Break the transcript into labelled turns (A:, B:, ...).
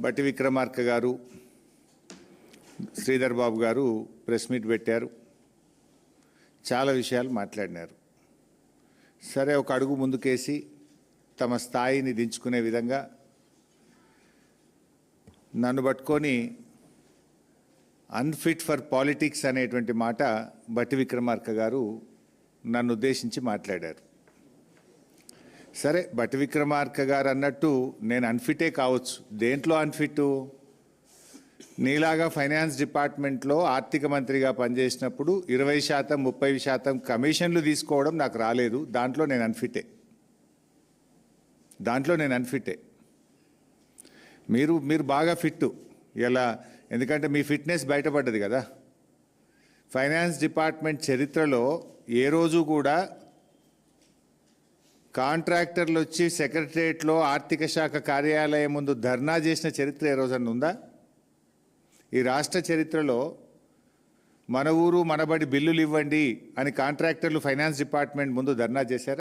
A: బట్టి విక్రమార్క గారు శ్రీధర్ బాబు గారు ప్రెస్ మీట్ పెట్టారు. చాలా విషయాలు మాట్లాడినారు. సరే ఒక అడుగు ముందుకేసి తమ స్థాయిని దించుకునే విధంగా నన్ను పట్టుకొని అన్ఫిట్ ఫర్ పాలిటిక్స్ అనేటువంటి మాట బట్టి విక్రమార్క గారు నన్ను ఉద్దేశించి మాట్లాడారు. సరే బట్టి విక్రమార్క గారు అన్నట్టు నేను అన్ఫిటే కావచ్చు. దేంట్లో అన్ఫిట్ నీలాగా ఫైనాన్స్ డిపార్ట్మెంట్లో ఆర్థిక మంత్రిగా పనిచేసినప్పుడు ఇరవై శాతం ముప్పై శాతం కమిషన్లు తీసుకోవడం నాకు రాలేదు. దాంట్లో నేను అన్ఫిటే దాంట్లో నేను అన్ఫిటే మీరు మీరు బాగా ఫిట్ ఇలా ఎందుకంటే మీ ఫిట్నెస్ బయటపడ్డది కదా. ఫైనాన్స్ డిపార్ట్మెంట్ చరిత్రలో ఏ రోజు కూడా కాంట్రాక్టర్లు వచ్చి సెక్రటరియట్లో ఆర్థిక శాఖ కార్యాలయం ముందు ధర్నా చేసిన చరిత్ర ఏ రోజన్నా ఉందా? ఈ రాష్ట్ర చరిత్రలో మన ఊరు మనబడి బిల్లులు ఇవ్వండి అని కాంట్రాక్టర్లు ఫైనాన్స్ డిపార్ట్మెంట్ ముందు ధర్నా చేశారు?